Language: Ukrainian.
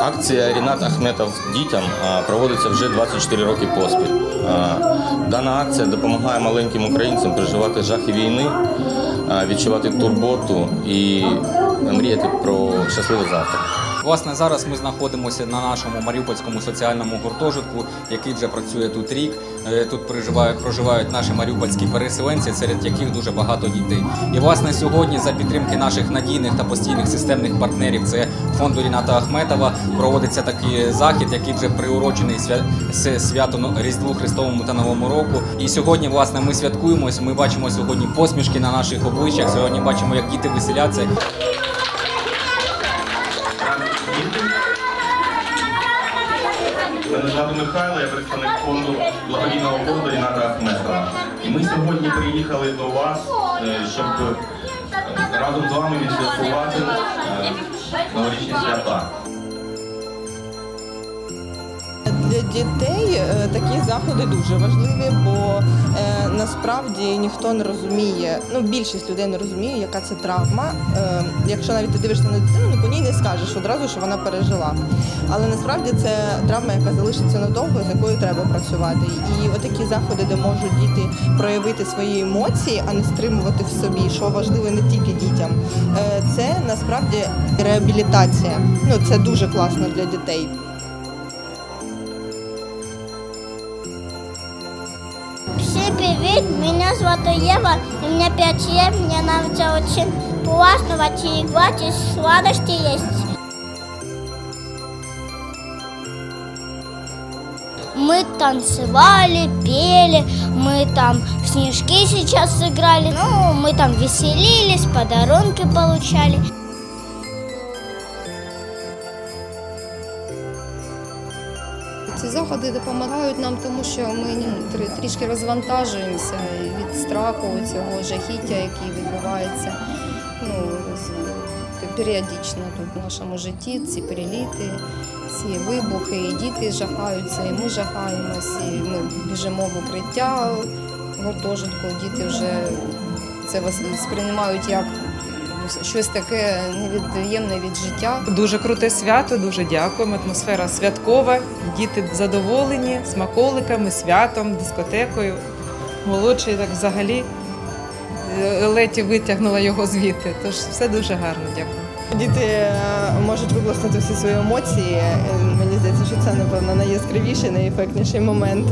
Акція Рінат Ахметов дітям проводиться вже 24 роки поспіль. Дана акція допомагає маленьким українцям переживати жахи війни, відчувати турботу і мріяти про щасливе завтра. Власне, зараз ми знаходимося на нашому маріупольському соціальному гуртожитку, який вже працює тут рік. Е, Тут проживають, проживають наші маріупольські переселенці, серед яких дуже багато дітей. І власне сьогодні, за підтримки наших надійних та постійних системних партнерів, це фонду Ріната Ахметова, проводиться такий захід, який вже приурочений свя... свято Різдву Христовому та Новому року. І сьогодні, власне, ми святкуємось. Ми бачимо сьогодні посмішки на наших обличчях. Сьогодні бачимо, як діти веселяться. Звати Михайло, я представник фонду благодійного фонду Ріната Ахметова. І ми сьогодні приїхали до вас, е, щоб е, разом з вами відсвяткувати е, новорічні свята. Дітей е, такі заходи дуже важливі, бо е, насправді ніхто не розуміє, ну більшість людей не розуміє, яка це травма. Е, якщо навіть ти дивишся на дитину, ну по ній не скажеш одразу, що вона пережила. Але насправді це травма, яка залишиться надовго, з якою треба працювати. І отакі заходи, де можуть діти проявити свої емоції, а не стримувати в собі, що важливо не тільки дітям. Це насправді реабілітація. Ну це дуже класно для дітей. Привет, меня зовут Ева, и мне 5 лет, мне нравится очень праздновать и играть, и сладости есть. Мы танцевали, пели, мы там в снежки сейчас сыграли, ну, мы там веселились, подарунки получали. Ці заходи допомагають нам, тому що ми ну, трішки розвантажуємося від страху цього жахіття, який відбувається ну, періодично тут в нашому житті. Ці переліти, ці вибухи, і діти жахаються, і ми жахаємося, і ми біжимо в укриття гуртожитку. Діти вже це сприймають як щось таке невід'ємне від життя. Дуже круте свято, дуже дякуємо. Атмосфера святкова, діти задоволені смаколиками, святом, дискотекою. Молодший так взагалі е, леті витягнула його звідти. Тож все дуже гарно, дякую. Діти е, можуть виплеснути всі свої емоції. Е, Мені здається, що це напевно найяскравіший, найефектніший момент.